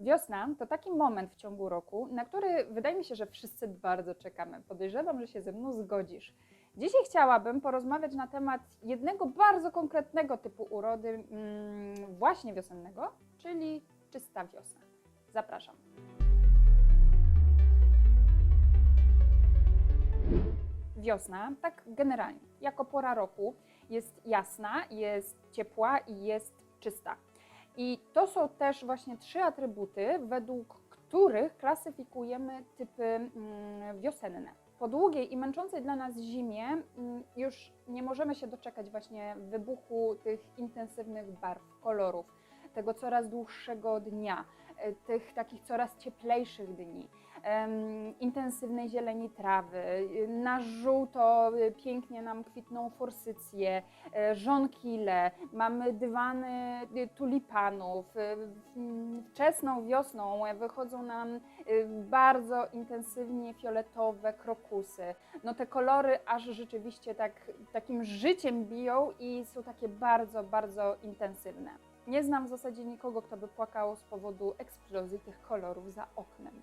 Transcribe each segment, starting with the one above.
Wiosna to taki moment w ciągu roku, na który wydaje mi się, że wszyscy bardzo czekamy. Podejrzewam, że się ze mną zgodzisz. Dzisiaj chciałabym porozmawiać na temat jednego bardzo konkretnego typu urody, mm, właśnie wiosennego, czyli czysta wiosna. Zapraszam. Wiosna, tak generalnie, jako pora roku, jest jasna, jest ciepła i jest czysta. I to są też właśnie trzy atrybuty, według których klasyfikujemy typy mm, wiosenne. Po długiej i męczącej dla nas zimie mm, już nie możemy się doczekać właśnie wybuchu tych intensywnych barw, kolorów, tego coraz dłuższego dnia, e, tych takich coraz cieplejszych dni, intensywnej zieleni trawy. Na żółto y, pięknie nam kwitną forsycje, e, żonkile, mamy dywany y, tulipanów. y, Wczesną wiosną wychodzą nam bardzo intensywnie fioletowe krokusy. No te kolory aż rzeczywiście tak, takim życiem biją i są takie bardzo, bardzo intensywne. Nie znam w zasadzie nikogo, kto by płakał z powodu eksplozji tych kolorów za oknem.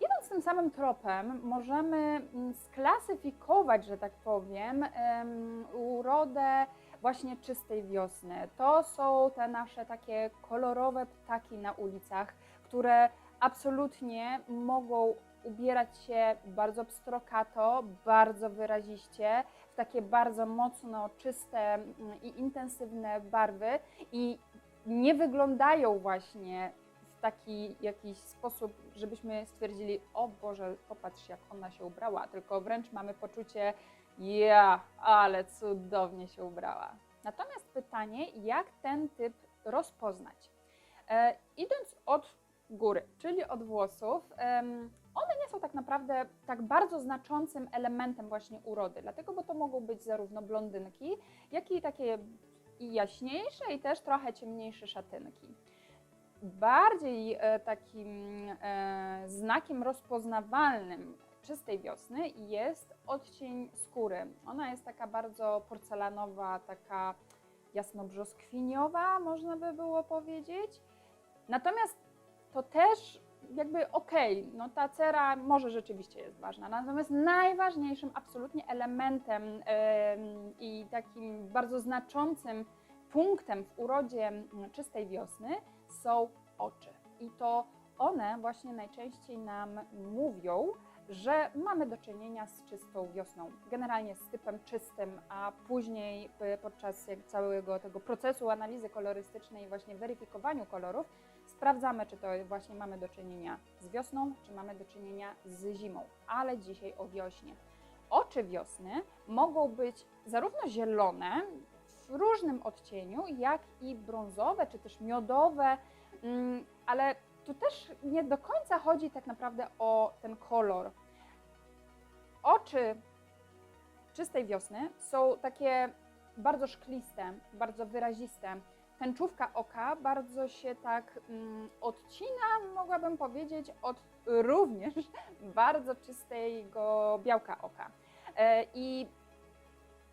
Idąc tym samym tropem, możemy mm, sklasyfikować, że tak powiem, em, urodę właśnie czystej wiosny. To są te nasze takie kolorowe ptaki na ulicach, które absolutnie mogą ubierać się bardzo pstrokato, bardzo wyraziście, w takie bardzo mocno czyste mm, i intensywne barwy i nie wyglądają właśnie taki jakiś sposób, żebyśmy stwierdzili, o Boże, popatrz jak ona się ubrała, tylko wręcz mamy poczucie, ja, ale cudownie się ubrała. Natomiast pytanie, jak ten typ rozpoznać? E, idąc od góry, czyli od włosów, em, one nie są tak naprawdę tak bardzo znaczącym elementem właśnie urody, dlatego, bo to mogą być zarówno blondynki, jak i takie i jaśniejsze i też trochę ciemniejsze szatynki. Bardziej e, takim e, znakiem rozpoznawalnym czystej wiosny jest odcień skóry. Ona jest taka bardzo porcelanowa, taka jasnobrzoskwiniowa, można by było powiedzieć. Natomiast to też jakby okej, no ta cera może rzeczywiście jest ważna, natomiast najważniejszym absolutnie elementem em, i takim bardzo znaczącym punktem w urodzie mm, czystej wiosny są oczy. I to one właśnie najczęściej nam mówią, że mamy do czynienia z czystą wiosną, generalnie z typem czystym, a później y, podczas całego tego procesu analizy kolorystycznej właśnie weryfikowaniu kolorów sprawdzamy, czy to właśnie mamy do czynienia z wiosną, czy mamy do czynienia z zimą, ale dzisiaj o wiośnie. Oczy wiosny mogą być zarówno zielone w różnym odcieniu, jak i brązowe, czy też miodowe, mm, ale tu też nie do końca chodzi tak naprawdę o ten kolor. Oczy czystej wiosny są takie bardzo szkliste, bardzo wyraziste. Tęczówka oka bardzo się tak mm, odcina, mogłabym powiedzieć, od również bardzo czystego białka oka. E, I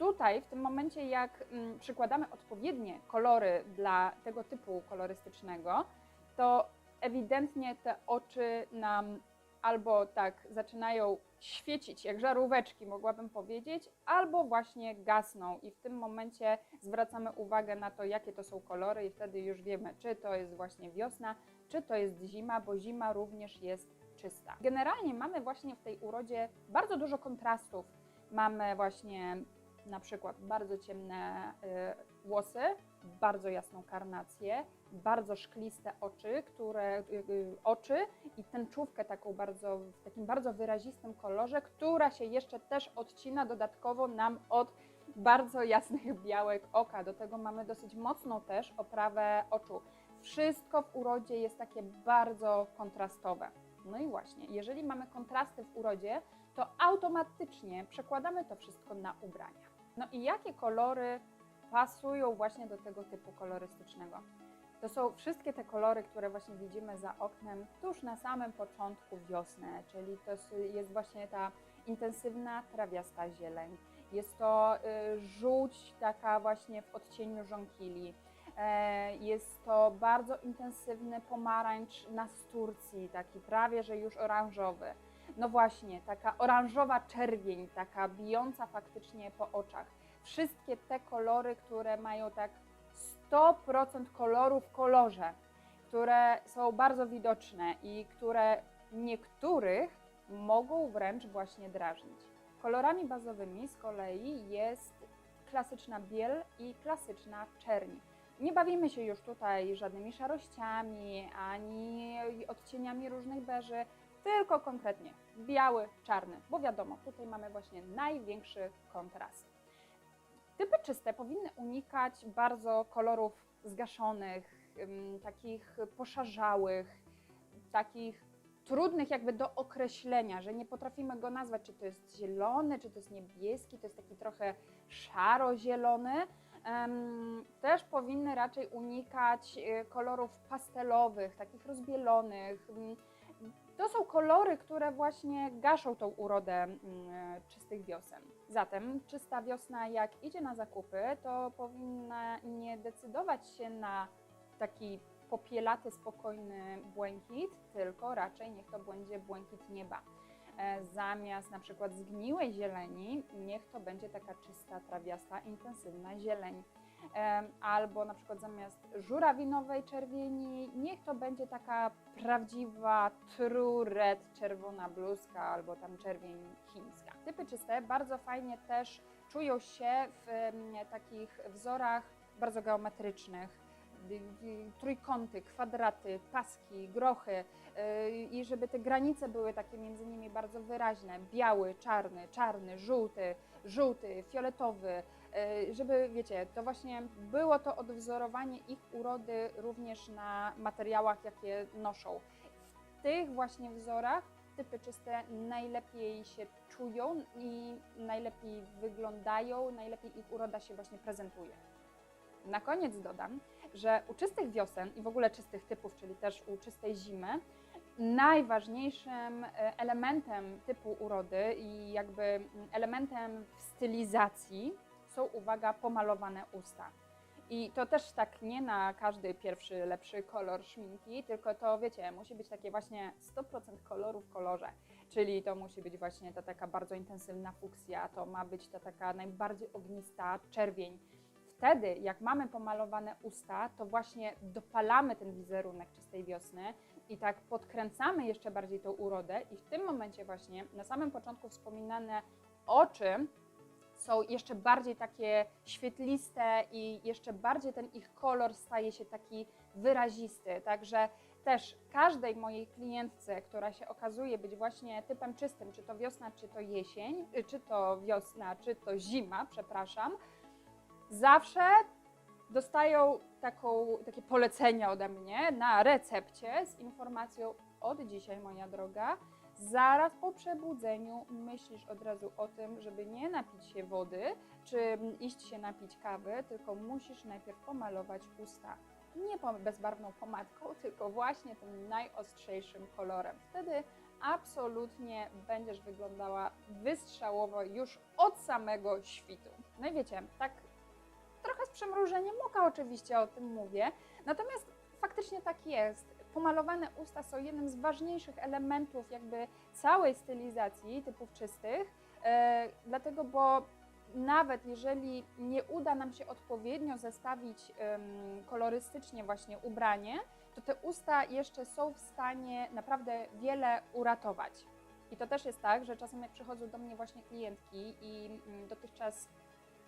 tutaj, w tym momencie, jak mm, przykładamy odpowiednie kolory dla tego typu kolorystycznego, to ewidentnie te oczy nam albo tak zaczynają świecić jak żaróweczki, mogłabym powiedzieć, albo właśnie gasną i w tym momencie zwracamy uwagę na to, jakie to są kolory i wtedy już wiemy, czy to jest właśnie wiosna, czy to jest zima, bo zima również jest czysta. Generalnie mamy właśnie w tej urodzie bardzo dużo kontrastów. Mamy właśnie na przykład bardzo ciemne y, włosy, bardzo jasną karnację, bardzo szkliste oczy, które, y, y, oczy i tęczówkę taką bardzo, w takim bardzo wyrazistym kolorze, która się jeszcze też odcina dodatkowo nam od bardzo jasnych białek oka. Do tego mamy dosyć mocną też oprawę oczu. Wszystko w urodzie jest takie bardzo kontrastowe. No i właśnie, jeżeli mamy kontrasty w urodzie, to automatycznie przekładamy to wszystko na ubrania. No i jakie kolory pasują właśnie do tego typu kolorystycznego? To są wszystkie te kolory, które właśnie widzimy za oknem tuż na samym początku wiosny, czyli to jest właśnie ta intensywna trawiasta zieleń. Jest to y, żółć taka właśnie w odcieniu żonkili. E, Jest to bardzo intensywny pomarańcz na z Turcji, taki prawie że już oranżowy. No właśnie, taka oranżowa czerwień, taka bijąca faktycznie po oczach. Wszystkie te kolory, które mają tak 100% koloru w kolorze, które są bardzo widoczne i które niektórych mogą wręcz właśnie drażnić. Kolorami bazowymi z kolei jest klasyczna biel i klasyczna czerń. Nie bawimy się już tutaj żadnymi szarościami ani odcieniami różnych beży, tylko konkretnie biały, czarny, bo wiadomo, tutaj mamy właśnie największy kontrast. Typy czyste powinny unikać bardzo kolorów zgaszonych, takich poszarzałych, takich trudnych jakby do określenia, że nie potrafimy go nazwać, czy to jest zielony, czy to jest niebieski, to jest taki trochę szaro-zielony. Też powinny raczej unikać y, kolorów pastelowych, takich rozbielonych. To są kolory, które właśnie gaszą tą urodę mm, czystych wiosen. Zatem czysta wiosna, jak idzie na zakupy, to powinna nie decydować się na taki popielaty, spokojny błękit, tylko raczej niech to będzie błękit nieba. E, Zamiast na przykład zgniłej zieleni, niech to będzie taka czysta, trawiasta, intensywna zieleń. Albo na przykład zamiast żurawinowej czerwieni, niech to będzie taka prawdziwa true red, czerwona bluzka albo tam czerwień chińska. Typy czyste bardzo fajnie też czują się w takich wzorach bardzo geometrycznych, trójkąty, kwadraty, paski, grochy y, i żeby te granice były takie między nimi bardzo wyraźne, biały, czarny, czarny, żółty, żółty, fioletowy, y, żeby wiecie, to właśnie było to odwzorowanie ich urody również na materiałach, jakie noszą. W tych właśnie wzorach typy czyste najlepiej się czują i najlepiej wyglądają, najlepiej ich uroda się właśnie prezentuje. Na koniec dodam, że u czystych wiosen i w ogóle czystych typów, czyli też u czystej zimy, najważniejszym e, elementem typu urody i jakby elementem w stylizacji są, uwaga, pomalowane usta. I to też tak nie na każdy pierwszy lepszy kolor szminki, tylko to wiecie, musi być takie właśnie 100% koloru w kolorze. Czyli to musi być właśnie ta taka bardzo intensywna fuksja, to ma być ta taka najbardziej ognista czerwień. Wtedy, jak mamy pomalowane usta, to właśnie dopalamy ten wizerunek czystej wiosny i tak podkręcamy jeszcze bardziej tą urodę i w tym momencie właśnie na samym początku wspominane oczy są jeszcze bardziej takie świetliste i jeszcze bardziej ten ich kolor staje się taki wyrazisty. Także też każdej mojej klientce, która się okazuje być właśnie typem czystym, czy to wiosna, czy to jesień, y, czy to wiosna, czy to zima, przepraszam, zawsze dostają taką, takie polecenia ode mnie na recepcie z informacją od dzisiaj, moja droga, zaraz po przebudzeniu myślisz od razu o tym, żeby nie napić się wody, czy iść się napić kawy, tylko musisz najpierw pomalować usta. Nie bezbarwną pomadką, tylko właśnie tym najostrzejszym kolorem. Wtedy absolutnie będziesz wyglądała wystrzałowo już od samego świtu. No i wiecie, tak z przymrużeniem oka oczywiście o tym mówię, natomiast faktycznie tak jest. Pomalowane usta są jednym z ważniejszych elementów jakby całej stylizacji typów czystych, e, dlatego bo nawet jeżeli nie uda nam się odpowiednio zestawić kolorystycznie właśnie ubranie, to te usta jeszcze są w stanie naprawdę wiele uratować. I to też jest tak, że czasem jak przychodzą do mnie właśnie klientki i mm,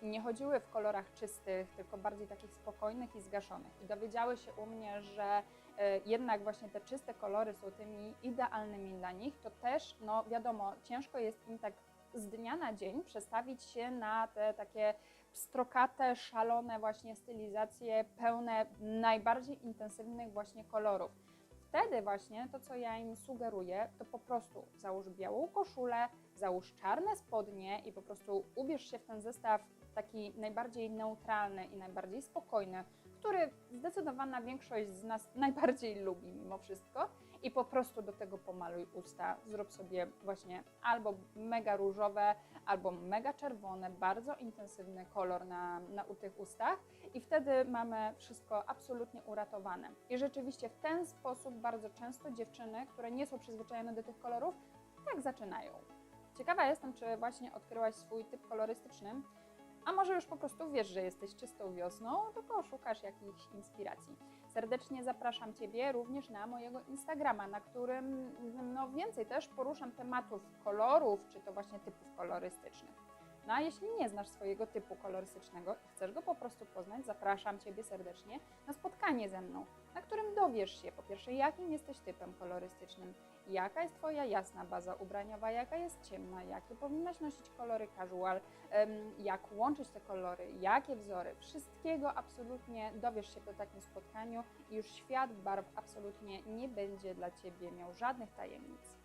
dotychczas nie chodziły w kolorach czystych, tylko bardziej takich spokojnych i zgaszonych. I dowiedziały się u mnie, że e, jednak właśnie te czyste kolory są tymi idealnymi dla nich, to też, no wiadomo, ciężko jest im tak z dnia na dzień przestawić się na te takie pstrokate, szalone właśnie stylizacje, pełne najbardziej intensywnych właśnie kolorów. Wtedy właśnie to, co ja im sugeruję, to po prostu załóż białą koszulę, załóż czarne spodnie i po prostu ubierz się w ten zestaw taki najbardziej neutralny i najbardziej spokojny, który zdecydowana większość z nas najbardziej lubi mimo wszystko. I po prostu do tego pomaluj usta. Zrób sobie właśnie albo mega różowe, albo mega czerwone, bardzo intensywny kolor na, na u tych ustach i wtedy mamy wszystko absolutnie uratowane. I rzeczywiście w ten sposób bardzo często dziewczyny, które nie są przyzwyczajone do tych kolorów, tak zaczynają. Ciekawa jestem, czy właśnie odkryłaś swój typ kolorystyczny, a może już po prostu wiesz, że jesteś czystą wiosną, tylko szukasz jakichś inspiracji. Serdecznie zapraszam Ciebie również na mojego Instagrama, na którym no, więcej też poruszam tematów kolorów, czy to właśnie typów kolorystycznych. No a jeśli nie znasz swojego typu kolorystycznego i chcesz go po prostu poznać, zapraszam Ciebie serdecznie na spotkanie ze mną, na którym dowiesz się po pierwsze, jakim jesteś typem kolorystycznym, jaka jest Twoja jasna baza ubraniowa, jaka jest ciemna, jakie powinnaś nosić kolory casual, jak łączyć te kolory, jakie wzory. Wszystkiego absolutnie dowiesz się po takim spotkaniu i już świat barw absolutnie nie będzie dla Ciebie miał żadnych tajemnic.